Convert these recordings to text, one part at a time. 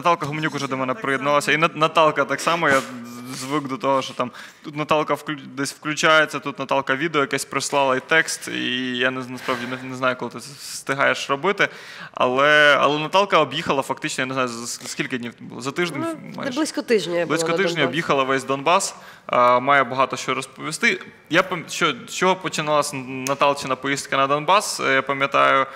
Наталка Гуменюк уже до мене приєдналася. І На- Наталка так само. Я звик до того, що там тут Наталка десь включається, тут Наталка відео якесь прислала і текст, і я не, насправді не, не знаю, коли ти встигаєш робити. Але, але Наталка об'їхала фактично, я не знаю, за скільки днів було? За тиждень Ну, майже. близько тижня. Близько тижня об'їхала весь Донбас, а, має багато що розповісти. Я що, з чого починалася Наталчина поїздка на Донбас? Е, Я пам'ятаю,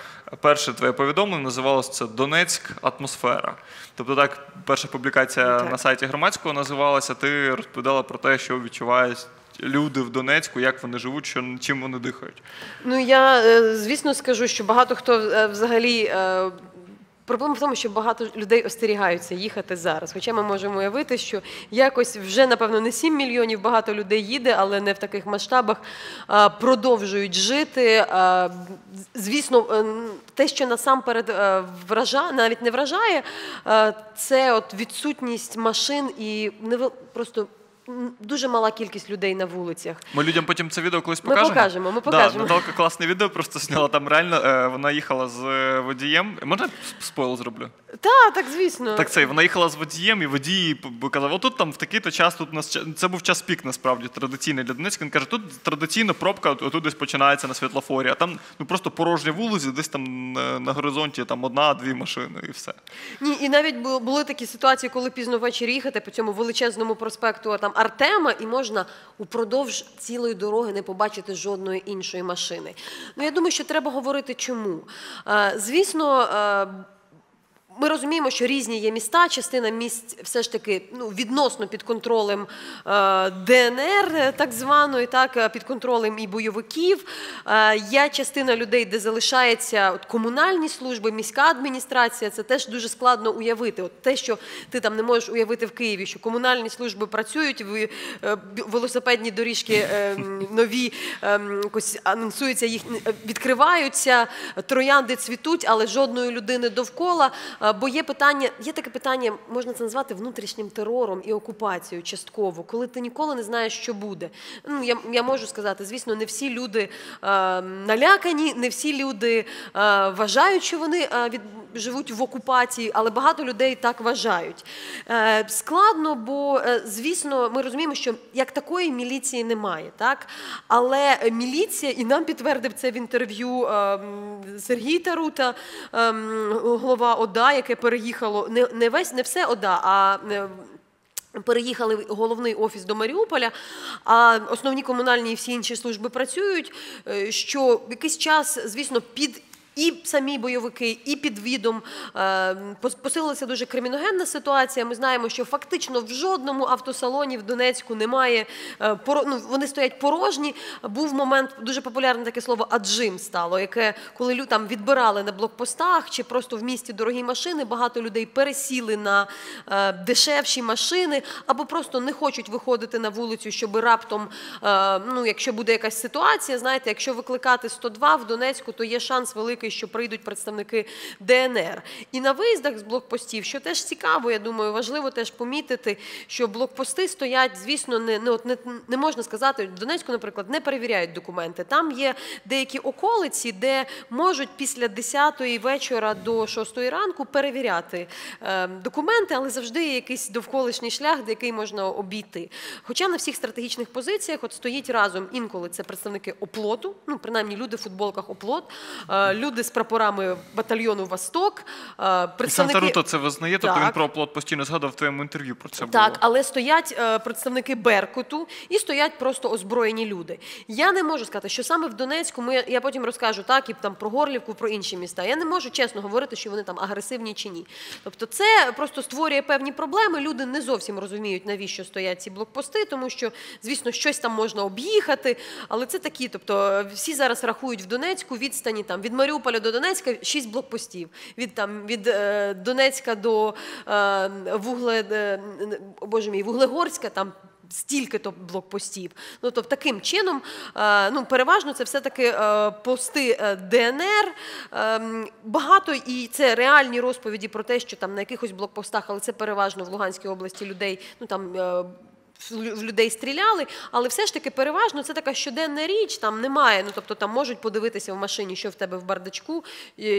перше твоє повідомлення називалося це Донецьк атмосфера. Тобто, так, перша публікація Так. на сайті громадського називалася. Ти розповідала про те, що відчувають люди в Донецьку, як вони живуть, що чим вони дихають. Ну я е, звісно скажу, що багато хто е, взагалі. Проблема в тому, що багато людей остерігаються їхати зараз. Хоча ми можемо уявити, що якось вже, напевно, не 7 мільйонів багато людей їде, але не в таких масштабах продовжують жити. Звісно, е, те, що насамперед е, вражає, навіть не вражає, е, це от відсутність машин і просто дуже мала кількість людей на вулицях. Ми людям потім це відео колись Ми покажемо. покажемо, ми покажемо. Да, Наталка класне відео просто зняла. Там реально е, вона їхала з е, водієм. Можна спойл зроблю? Так, так, звісно. Так це вона їхала з водієм, і водій казав: отут там в такий-то час тут нас це був час пік, насправді традиційний для Донецька. Він каже, тут традиційно пробка от- отут десь починається на світлофорі, а там ну просто порожні вулиці, десь там на, на горизонті там одна-дві машини і все. Ні, і навіть були такі ситуації, коли пізно ввечері їхати по цьому величезному проспекту а, там Артема, і можна упродовж цілої дороги не побачити жодної іншої машини. Ну я думаю, що треба говорити чому. Е, Звісно. Ми розуміємо, що різні є міста. Частина місць все ж таки ну, відносно під контролем е, ДНР, так званої, так е, під контролем і бойовиків. Е, є частина людей, де залишається от, комунальні служби, міська адміністрація. Це теж дуже складно уявити. От те, що ти там не можеш уявити в Києві, що комунальні служби працюють, велосипедні доріжки нові якось анонсуються, їх відкриваються, троянди цвітуть, але жодної людини довкола. Е, Бо є питання, є таке питання, можна це назвати внутрішнім терором і окупацією частково, коли ти ніколи не знаєш, що буде. Ну я, я можу сказати, звісно, не всі люди е, налякані, не всі люди е, вважають, що вони е, від, живуть в окупації, але багато людей так вважають. Складно, бо звісно, ми розуміємо, що як такої міліції немає, так але міліція, і нам підтвердив це в інтерв'ю е, Сергій Тарута, е, м, голова ОДА, яке переїхало не, не весь, не все ОДА, а е, Переїхали головний офіс до Маріуполя, а основні комунальні і всі інші служби працюють. е, Що якийсь час, звісно, під і самі бойовики, і під відом е, посилилася дуже криміногенна ситуація. Ми знаємо, що фактично в жодному автосалоні в Донецьку немає е, ну, вони стоять порожні. Був момент дуже популярне таке слово аджим стало, яке коли лю- там відбирали на блокпостах чи просто в місті дорогі машини, багато людей пересіли на е, дешевші машини або просто не хочуть виходити на вулицю, щоб раптом, ну якщо буде якась ситуація, знаєте, якщо викликати 102 в Донецьку, то є шанс великий, що прийдуть представники ДНР. І на виїздах з блокпостів, що теж цікаво, я думаю, важливо теж помітити, що блокпости стоять, звісно, не, не, не, не можна сказати, в Донецьку, наприклад, не перевіряють документи. Там є деякі околиці, де можуть після 10-ї вечора до 6 ранку перевіряти е, документи, але завжди є якийсь довколишній шлях, де який можна обійти. Хоча на всіх стратегічних позиціях от стоїть разом інколи це представники оплоту, ну принаймні люди в футболках оплот, е, люди з прапорами батальйону Восток, е, І сам Таруто це визнає, тобто він про оплот постійно згадав в твоєму інтерв'ю про це так, було. але стоять е, представники Беркуту і стоять просто озброєні люди. Я не можу сказати, що саме в Донецьку ми я потім розкажу так і там про Горлівку, про інші міста. Я не можу чесно говорити, що вони там агресивні чи ні. Тобто, це просто створює певні проблеми. Люди не зовсім розуміють, навіщо стоять ці блокпости, тому що, звісно, щось там можна об'їхати, але це такі. Тобто, всі зараз рахують в Донецьку відстані там від Маріуполя до Донецька шість блокпостів. Від там від е, Донецька до е, Вугле, е, Боже мій, Вуглегорська там. Стільки то блокпостів. Ну тобто таким чином, е, ну переважно це все таки е, пости е, ДНР. Багато і це реальні розповіді про те, що там на якихось блокпостах, але це переважно в Луганській області людей. Ну там в людей стріляли, але все ж таки переважно це така щоденна річ. Там немає. Ну тобто там можуть подивитися в машині, що в тебе в бардачку,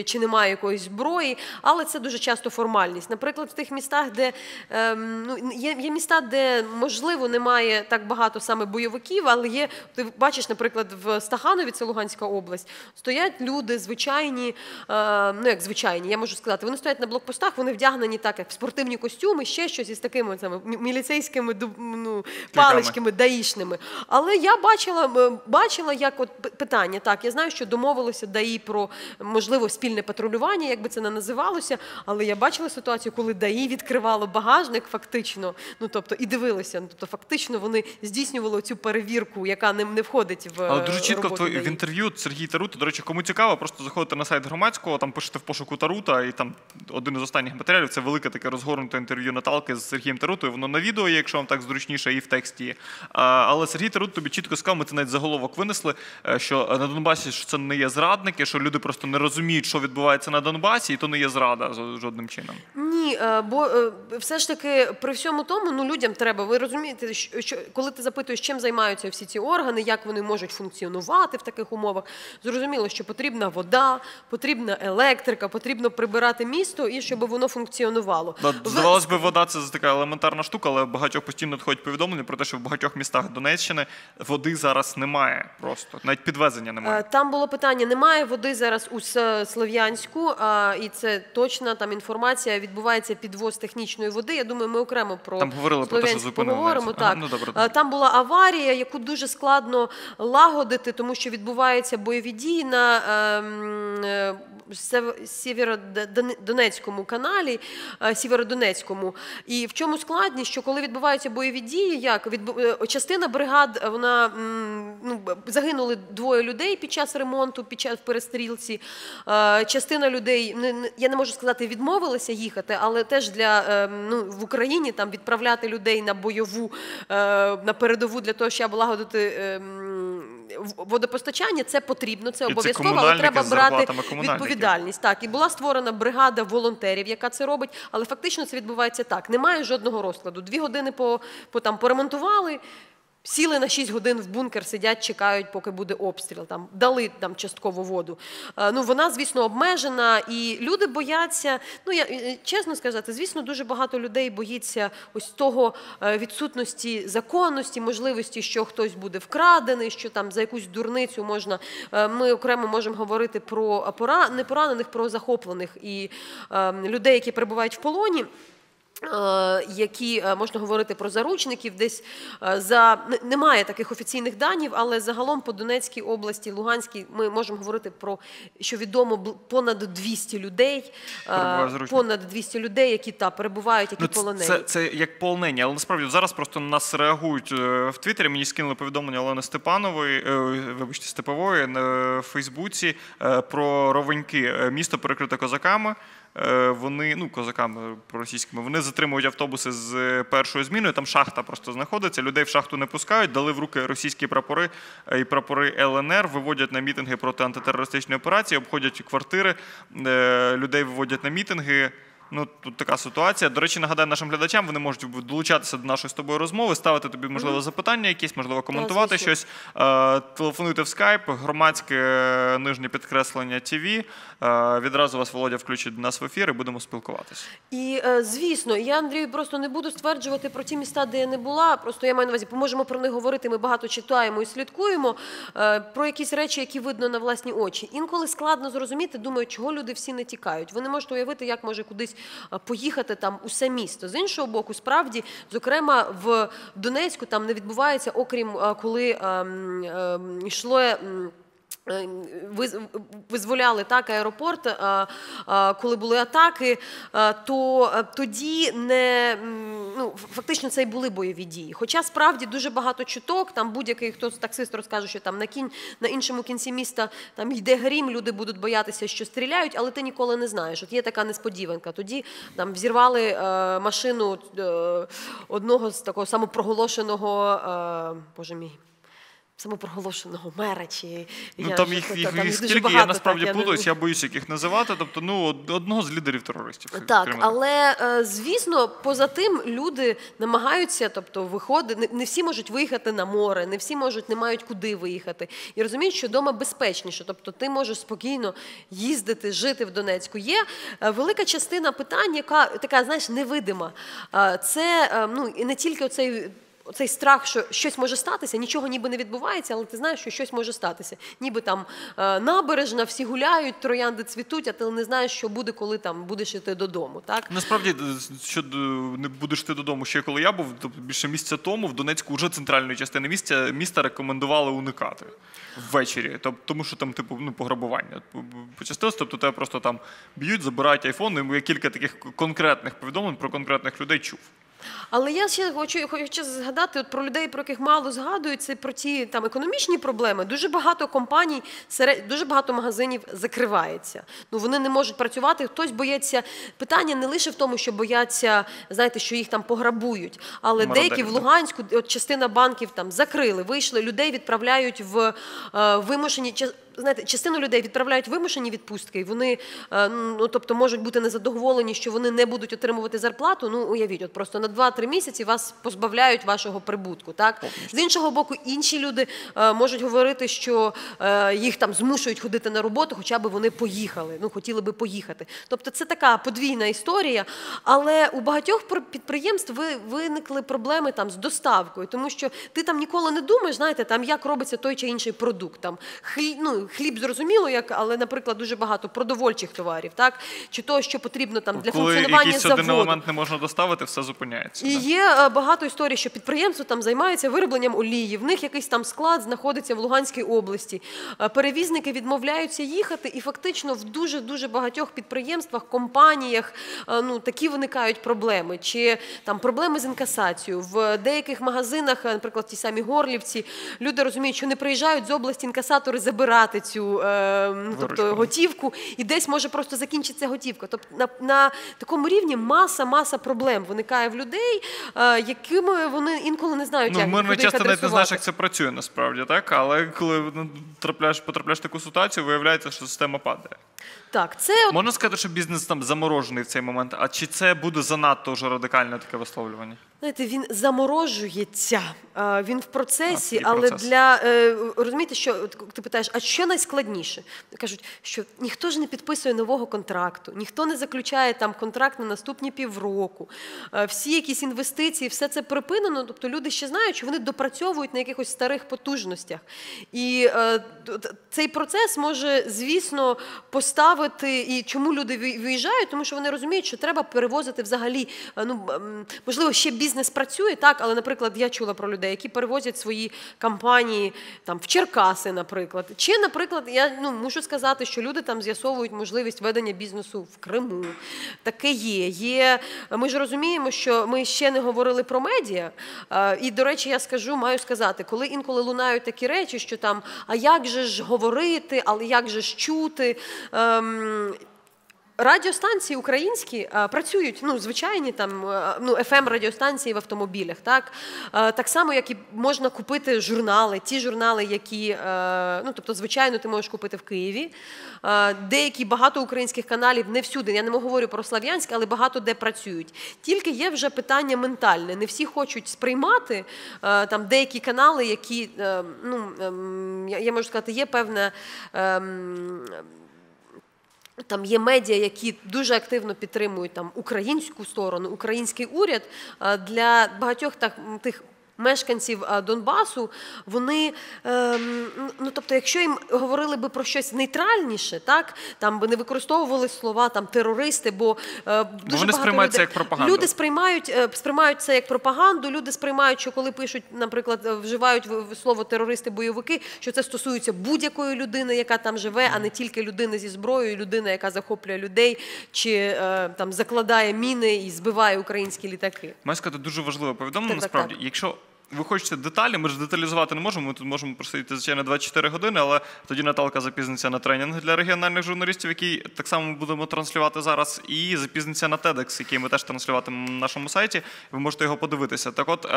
чи немає якоїсь зброї, але це дуже часто формальність. Наприклад, в тих містах, де ем, ну є, є міста, де можливо немає так багато саме бойовиків, але є. Ти бачиш, наприклад, в Стаханові, це Луганська область, стоять люди звичайні, е, ну як звичайні, я можу сказати, вони стоять на блокпостах, вони вдягнені так, як в спортивні костюми, ще щось із такими саме міліцейськими ну, паличками даїшними. Але я бачила, бачила, як от питання. Так, я знаю, що домовилося ДАІ про можливо спільне патрулювання, як би це не називалося. Але я бачила ситуацію, коли ДАІ відкривало багажник, фактично, ну тобто і дивилися. Ну, тобто, фактично вони здійснювали цю перевірку, яка не, не входить в Але дуже чітко в, твої- в інтерв'ю Сергій Тарута, до речі, кому цікаво, просто заходите на сайт громадського, там пишете в пошуку Тарута, і там один із останніх матеріалів це велике таке розгорнуте інтерв'ю Наталки з Сергієм Тарутою. Воно на відео є, якщо вам так зручніше, і в тексті. але Сергій Тарут тобі чітко сказав, ми це навіть заголовок винесли, е, що на Донбасі що це не є зрадники, що люди просто не розуміють, що відбувається на Донбасі, і то не є зрада жодним чином. Ні, е, бо е, все ж таки при всьому тому ну людям треба. Ви розумієте, що, коли ти запитуєш, чим займаються всі ці органи, як вони можуть функціонувати в таких умовах, зрозуміло, що потрібна вода, потрібна електрика, потрібно прибирати місто і щоб воно функціонувало. Да, В- Здавалось би, вода це така елементарна штука, але багатьох постійно надходять повідомлення про те, що в багатьох містах Донеччини води зараз немає просто. Навіть підвезення немає. Е, Там було питання: немає води зараз у Слов'янську, і це точна там інформація. Відбувається підвоз технічної води. Я думаю, ми окремо про Там говорили про те, що поговоримо. Так ну, добре. Е, там була аварія, яку дуже складно лагодити, тому що відбуваються бойові дії на ем, е, Сєвєродонецькому каналі, е, Сєвєродонецькому. І в чому складність, що коли відбуваються бойові дії, як відбу... е, частина бригад, е, вона ну, загинули двоє людей під час ремонту, під час перестрілці. Частина людей, я не можу сказати, відмовилася їхати, але теж для ну, в Україні там відправляти людей на бойову, на передову для того, щоб лагодити. Водопостачання це потрібно, це це обов'язково, але треба брати відповідальність. Так, і була створена бригада волонтерів, яка це робить, але фактично це відбувається так. Немає жодного розкладу. Дві години по, по там поремонтували. Сіли на 6 годин в бункер, сидять, чекають, поки буде обстріл. Там дали там частково воду. Е, Ну вона, звісно, обмежена, і люди бояться. Ну я е, чесно сказати, звісно, дуже багато людей боїться ось того е, відсутності законності, можливості, що хтось буде вкрадений, що там за якусь дурницю можна. Ми окремо можемо говорити про пора не поранених, про захоплених і е, людей, які перебувають в полоні. Е, Які е, можна говорити про заручників, десь е, за немає таких офіційних данів, але загалом по Донецькій області, Луганській ми можемо говорити про що відомо понад 200 людей, понад 200 людей, які та перебувають, які Ну, полонені. це, це як полонені, але насправді зараз просто на нас реагують в Твіттері. Мені скинули повідомлення Олени Степанової, вибачте, Степової на Фейсбуці про ровеньки. Місто перекрите козаками. Е, Вони, ну, козаками російськими, вони затримують автобуси з е, першою зміною. Там шахта просто знаходиться. Людей в шахту не пускають, дали в руки російські прапори е, і прапори ЛНР, виводять на мітинги проти антитерористичної операції, обходять квартири, людей виводять на мітинги. Ну, тут така ситуація. До речі, нагадаю нашим глядачам, вони можуть долучатися до нашої з тобою розмови, ставити тобі, можливо, запитання якісь, можливо, коментувати щось. Е, телефонуйте в скайп, громадське е, нижнє підкреслення ТВ. Е, відразу вас Володя включить до нас в ефір і будемо спілкуватися. І звісно, я Андрію просто не буду стверджувати про ті міста, де я не була. Просто я маю на увазі, можемо про них говорити. Ми багато читаємо і слідкуємо про якісь речі, які видно на власні очі. Інколи складно зрозуміти, думаю, чого люди всі не тікають. Вони можуть уявити, як може кудись е, поїхати там усе місто. З іншого боку, справді, зокрема, в Донецьку там не відбувається, окрім е, коли ем, ем, йшло. Ем, визволяли так аеропорт, е, е, коли були атаки, е, то тоді не ну фактично це й були бойові дії. Хоча справді дуже багато чуток, там будь-який хтось таксист розкаже, що там на кінь на іншому кінці міста там йде грім, люди будуть боятися, що стріляють, але ти ніколи не знаєш. От є така несподіванка. Тоді там взірвали машину одного з такого самопроголошеного, боже мій. Самопроголошеного мера чи Ну я там їх, їх, там їх дуже стільки, багато, я так, насправді не- плутаюсь, я боюсь яких називати. Тобто, ну, одного з лідерів терористів. Так, скажімо але е, звісно, поза тим люди намагаються, тобто виходити. Не, всі можуть виїхати на море, не всі можуть, не мають куди виїхати. І розуміють, що вдома безпечніше. Тобто, ти можеш спокійно їздити, жити в Донецьку. Є е, велика частина питань, яка така, знаєш, невидима. Е, Це ну і не тільки оцей. Оцей страх, що щось може статися, нічого ніби не відбувається, але ти знаєш, що щось може статися. Ніби там е, набережна, всі гуляють, троянди цвітуть, а ти не знаєш, що буде, коли там будеш іти додому. Так Насправді, що не будеш ти додому ще коли я був, то більше місяця тому в Донецьку вже центральної частини місця міста рекомендували уникати ввечері. Тоб- Тому що там, типу, ну, пограбування почастилось, тобто тебе просто там б'ють, забирають айфон. І я кілька таких конкретних повідомлень про конкретних людей чув. Але я ще хочу, хочу згадати от про людей, про яких мало згадують, це про ті там економічні проблеми. Дуже багато компаній, серед- дуже багато магазинів закривається. Ну вони не можуть працювати. Хтось боїться. Питання не лише в тому, що бояться, знаєте, що їх там пограбують, але Мародери, деякі в. Луганську, от частина банків там закрили, вийшли, людей відправляють в е, вимушені Знаєте, частину людей відправляють вимушені відпустки, і вони е, ну тобто можуть бути незадоволені, що вони не будуть отримувати зарплату. Ну уявіть, от просто на 2-3 місяці вас позбавляють вашого прибутку. Так з іншого боку, інші люди е, можуть говорити, що е, їх там змушують ходити на роботу, хоча б вони поїхали. Ну хотіли би поїхати. Тобто, це така подвійна історія. Але у багатьох пр- підприємств ви- виникли проблеми там з доставкою, тому що ти там ніколи не думаєш, знаєте, там як робиться той чи інший продукт. Там ну, хліб зрозуміло, як, але, наприклад, дуже багато продовольчих товарів, так чи того, що потрібно там для Коли функціонування якийсь один елемент не можна доставити, все зупиняється. І да. є е, багато історій, що підприємство там займається виробленням олії. В них якийсь там склад знаходиться в Луганській області. Е, Перевізники відмовляються їхати, і фактично в дуже дуже багатьох підприємствах, компаніях е, ну такі виникають проблеми. Чи там проблеми з інкасацією в деяких магазинах, наприклад, ті самі горлівці, люди розуміють, що не приїжджають з області інкасатори забирати цю е, ну, тобто готівку, і десь може просто закінчитися готівка. Тобто на, на такому рівні маса, маса проблем виникає в людей, е, якими вони інколи не знають, Ну, як в мирний куди час їх ти навіть не знаєш, як це працює насправді, так? Але коли ну, трапляєш, потрапляєш в таку ситуацію, виявляється, що система падає. Так, це Можна сказати, що бізнес там заморожений в цей момент, а чи це буде занадто вже радикальне таке висловлювання? Знаєте, він заморожується, він в процесі, А, але процес. для е, розумієте, що ти питаєш, а що найскладніше? Кажуть, що ніхто ж не підписує нового контракту, ніхто не заключає там контракт на наступні півроку. Е, Всі якісь інвестиції, все це припинено. Тобто люди ще знають, що вони допрацьовують на якихось старих потужностях. І е, цей процес може, звісно, поставити і чому люди виїжджають, тому що вони розуміють, що треба перевозити взагалі. Ну можливо, ще бізнес працює так, але, наприклад, я чула про людей, які перевозять свої компанії там в Черкаси, наприклад. Чи, наприклад, я ну мушу сказати, що люди там з'ясовують можливість ведення бізнесу в Криму. Таке є. Є ми ж розуміємо, що ми ще не говорили про медіа. І, до речі, я скажу, маю сказати, коли інколи лунають такі речі, що там, а як же ж говорити, але як же ж чути. Ем, Радіостанції українські а, працюють, ну звичайні там е, ну fm радіостанції в автомобілях, так Е, так само, як і можна купити журнали, ті журнали, які е, ну тобто, звичайно, ти можеш купити в Києві. Е, Деякі багато українських каналів не всюди. Я не говорю про Слав'янськ, але багато де працюють. Тільки є вже питання ментальне. Не всі хочуть сприймати е, там деякі канали, які е, ну ем, я, можу сказати, є певна. Там є медіа, які дуже активно підтримують там українську сторону, український уряд для багатьох так тих. Мешканців Донбасу, вони ем, ну тобто, якщо їм говорили би про щось нейтральніше, так там би не використовували слова там терористи, бо е, дуже вони сприймають це як пропаганду. Люди сприймають, е, сприймають це як пропаганду. Люди сприймають, що коли пишуть, наприклад, е, вживають слово терористи-бойовики, що це стосується будь-якої людини, яка там живе, а не тільки людини зі зброєю, людина, яка захоплює людей чи е, там закладає міни і збиває українські літаки. Маю сказати дуже важливе повідомлення. Так, так, Насправді, так. якщо ви хочете деталі, ми ж деталізувати не можемо. Ми тут можемо просидіти звичайно 24 години, але тоді Наталка запізниться на тренінг для регіональних журналістів, який так само будемо транслювати зараз, і запізниться на TEDx, який ми теж транслюватимемо на нашому сайті. Ви можете його подивитися. Так, от е,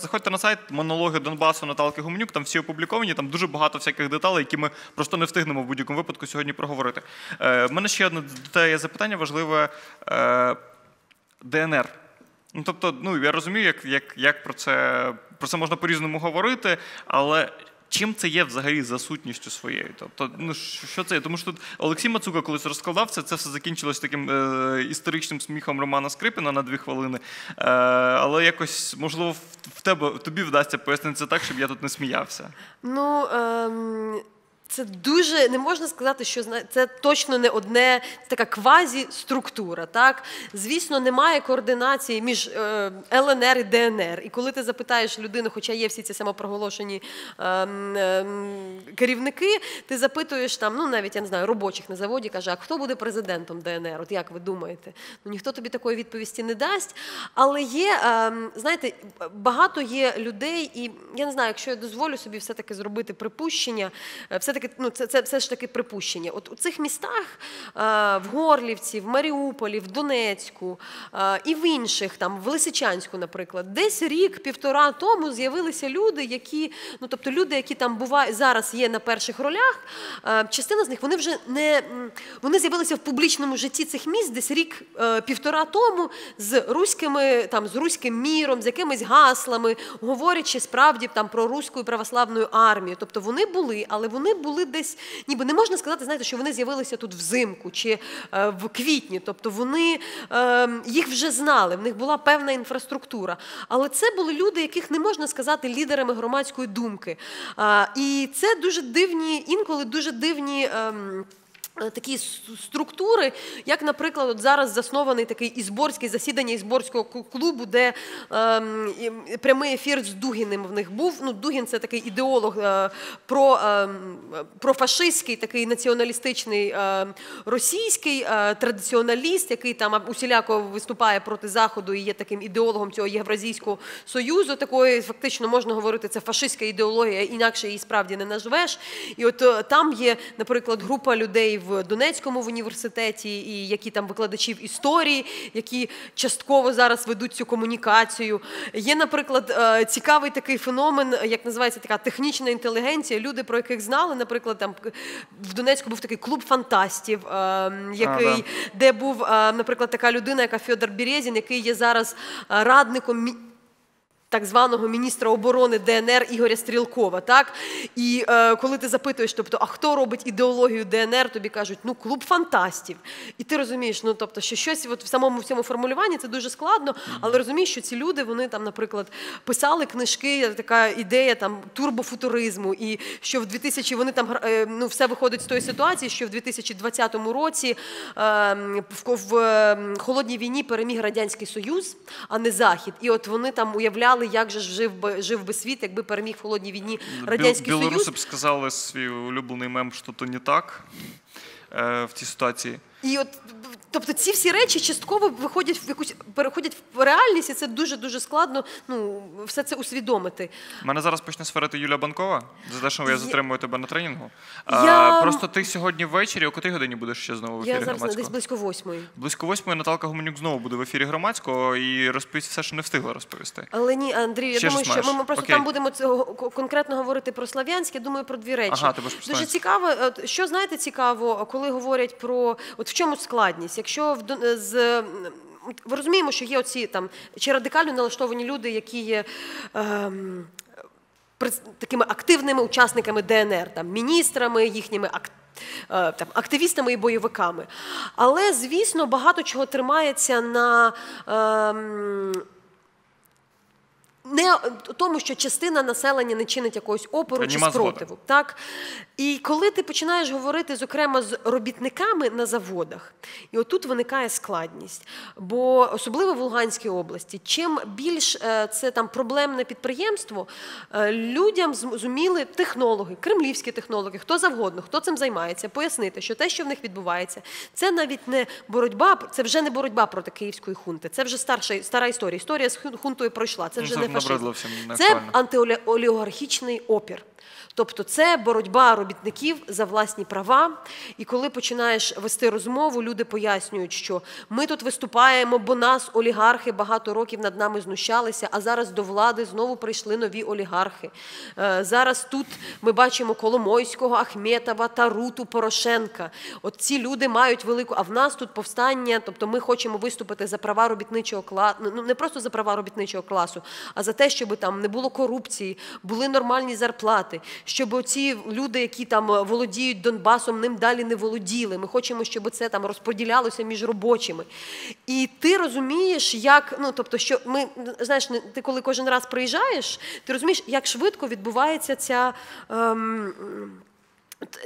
заходьте на сайт монологи Донбасу Наталки Гуменюк. Там всі опубліковані. Там дуже багато всяких деталей, які ми просто не встигнемо в будь-якому випадку сьогодні проговорити. Е, в мене ще одне є запитання важливе. Е, ДНР. Ну, тобто, ну я розумію, як, як, як про це про це можна по-різному говорити, але чим це є взагалі за сутністю своєю? Тобто, ну що це? Тому що тут Олексій Мацука колись розкладав це, це все закінчилось таким е, історичним сміхом Романа Скрипіна на дві хвилини. Е, але якось, можливо, в, тебе тобі вдасться пояснити це так, щоб я тут не сміявся. Ну, ем, це дуже не можна сказати, що це точно не одне така квазі-структура. Так? Звісно, немає координації між е, ЛНР і ДНР. І коли ти запитаєш людину, хоча є всі ці самопроголошені ем, ем, керівники, ти запитуєш там, ну навіть я не знаю, робочих на заводі, каже, а хто буде президентом ДНР? От як ви думаєте? Ну ніхто тобі такої відповісті не дасть. Але є, ем, знаєте, багато є людей, і я не знаю, якщо я дозволю собі все-таки зробити припущення, е, все-таки ну, це, це все ж таки припущення. От у цих містах е, в Горлівці, в Маріуполі, в Донецьку е, і в інших, там в Лисичанську, наприклад, десь рік-півтора тому з'явилися люди, які, ну тобто люди, які там бувають зараз є на перших ролях. е, Частина з них вони вже не вони з'явилися в публічному житті цих міст десь рік е, півтора тому з руськими там з руським міром, з якимись гаслами, говорячи справді там про руську і православну армію. Тобто вони були, але вони були десь, ніби не можна сказати, знаєте, що вони з'явилися тут взимку чи е, в квітні. Тобто вони е, їх вже знали, в них була певна інфраструктура. Але це були люди, яких не можна сказати лідерами громадської думки. І це дуже дивні, інколи дуже дивні. Е, Такі структури, як, наприклад, от зараз заснований такий ізборський засідання ізборського клубу, де ем, прямий ефір з Дугіним в них був. Ну, Дугін це такий ідеолог е, про, ем, профашистський, такий націоналістичний е, російський е, традиціоналіст, який там усіляко виступає проти заходу і є таким ідеологом цього Євразійського союзу. Такої фактично можна говорити, це фашистська ідеологія, інакше її справді не назвеш. І от е, там є, наприклад, група людей в Донецькому в університеті, і які там викладачів історії, які частково зараз ведуть цю комунікацію. Є, наприклад, е, цікавий такий феномен, як називається така технічна інтелігенція. Люди, про яких знали, наприклад, там в Донецьку був такий клуб фантастів, е, який да. де був, е, наприклад, така людина, яка Фьодор Березін, який є зараз е, радником. Так званого міністра оборони ДНР Ігоря Стрілкова, так і е, коли ти запитуєш, тобто, а хто робить ідеологію ДНР, тобі кажуть, ну клуб фантастів. І ти розумієш, ну тобто, що щось от в самому цьому формулюванні це дуже складно, але розумієш, що ці люди вони там, наприклад, писали книжки, така ідея там турбофутуризму, і що в 2000 вони там е, ну все виходить з тої ситуації, що в 2020 році е, в, в е, холодній війні переміг радянський союз, а не захід. І от вони там уявляли, як же жив би жив би світ, якби переміг в холодній війні радянський Біл, білоруси союз. б сказали свій улюблений мем, що то не так е, в цій ситуації. І от тобто ці всі речі частково виходять в якусь переходять в реальність, і це дуже дуже складно. Ну все це усвідомити. Мене зараз почне сферити Юля Банкова за те, що я Я- затримую тебе на тренінгу. Я- А, просто ти сьогодні ввечері, о котрій годині будеш ще знову в ефірі Я зараз десь близько восьмої. Близько восьмої Наталка Гуменюк знову буде в ефірі громадського і розповість все, що не встигла розповісти. Але ні, Андрій, я Ще думаю, що ми, маєш? ми просто Окей. там будемо цього конкретно говорити про Слав'янськ. Я думаю про дві речі. Ага, ти Дуже цікаво, що знаєте цікаво, коли говорять про от в чому складність? Якщо в з ви розуміємо, що є оці там чи радикально налаштовані люди, які є. Ем, такими активними учасниками ДНР, там, міністрами, їхніми е, там, активістами і бойовиками. Але, звісно, багато чого тримається на. ем, не тому, що частина населення не чинить якогось опору чи спротиву. Так? І коли ти починаєш говорити, зокрема, з робітниками на заводах, і отут виникає складність. Бо особливо в Луганській області, чим більш е, це там проблемне підприємство, е, людям зуміли технологи, кремлівські технологи, хто завгодно, хто цим займається, пояснити, що те, що в них відбувається, це навіть не боротьба, це вже не боротьба проти київської хунти. Це вже старша стара історія. Історія з хун- хунтою пройшла. Це Ну, вже не набридло всім, не Це антиолігархічний опір. Тобто це боротьба робітників за власні права. І коли починаєш вести розмову, люди пояснюють, що ми тут виступаємо, бо нас олігархи багато років над нами знущалися, а зараз до влади знову прийшли нові олігархи. Е, Зараз тут ми бачимо Коломойського, Ахметова, Таруту, Порошенка. От ці люди мають велику, а в нас тут повстання, тобто ми хочемо виступити за права робітничого класу, ну не просто за права робітничого класу, а за те, щоб там не було корупції, були нормальні зарплати, щоб оці люди, які там е, володіють Донбасом, ним далі не володіли. Ми хочемо, щоб це там розподілялося між робочими. І ти розумієш, як ну тобто, що ми знаєш, ти коли кожен раз приїжджаєш, ти розумієш, як швидко відбувається ця. Ем,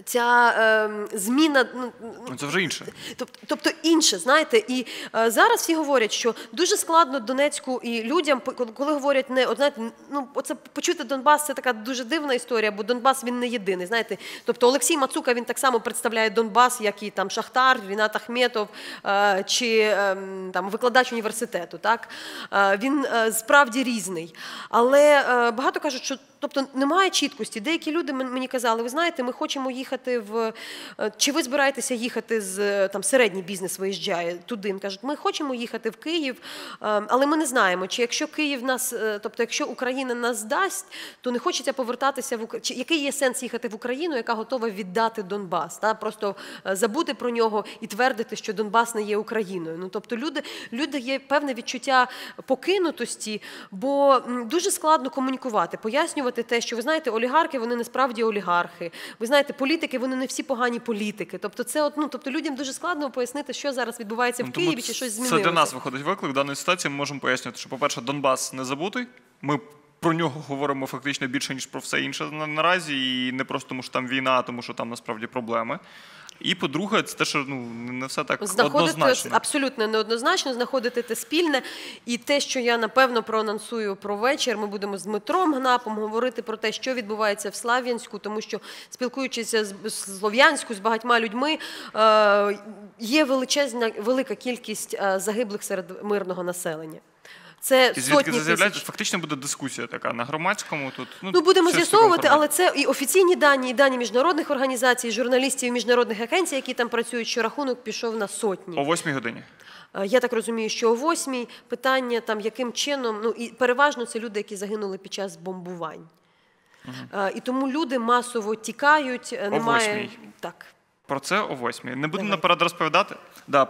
Ця ем, зміна ну, Ну, це вже інше. Тобто, тобто інше, знаєте, і е, зараз всі говорять, що дуже складно Донецьку і людям, коли, коли говорять не от, знаєте, ну оце почути Донбас, це така дуже дивна історія, бо Донбас він не єдиний. Знаєте, тобто Олексій Мацука він так само представляє Донбас, як і там Шахтар, Рінат Ахметов е, чи е, там викладач університету. Так е, він е, справді різний, але е, багато кажуть, що Тобто немає чіткості. Деякі люди мені казали, ви знаєте, ми хочемо їхати в е, чи ви збираєтеся їхати з е, там середній бізнес виїжджає туди. Кажуть, ми хочемо їхати в Київ, е, але ми не знаємо, чи якщо Київ нас, тобто якщо Україна нас дасть, то не хочеться повертатися в Україну. Який є сенс їхати в Україну, яка готова віддати Донбас? Та просто забути про нього і твердити, що Донбас не є Україною. Ну тобто, люди, люди є певне відчуття покинутості, бо дуже складно комунікувати, пояснювати те, що ви знаєте, олігархи вони не справді олігархи. Ви знаєте, політики вони не всі погані політики. Тобто, це ну, тобто людям дуже складно пояснити, що зараз відбувається в Ну, Києві, чи щось Це для нас виходить виклик. В даної ситуації ми можемо пояснити, що, по-перше, Донбас не забутий. Ми про нього говоримо фактично більше, ніж про все інше наразі. І не просто тому, що там війна, а тому що там насправді проблеми. І по-друге, це те, що ну, не все так Знаходити однозначно. абсолютно неоднозначно, знаходити те спільне. І те, що я напевно проанонсую про вечір, ми будемо з Дмитром Гнапом говорити про те, що відбувається в Слав'янську, тому що спілкуючись з з Слов'янську з багатьма людьми, е, є величезна велика кількість е, загиблих серед мирного населення. Це І звідки сотні тисяч. Фактично буде дискусія така на громадському. Тут ну, Ну, будемо з'ясовувати, але це і офіційні дані, і дані міжнародних організацій, журналістів, і міжнародних агенцій, які там працюють, що рахунок пішов на сотні. О 8 годині. Е, Я так розумію, що о восьмій питання там яким чином, ну і переважно це люди, які загинули під час бомбувань. Е, І тому люди масово тікають. е, О Немає восьмій. так. Про це о 8. Не буду Давай. наперед розповідати. Да,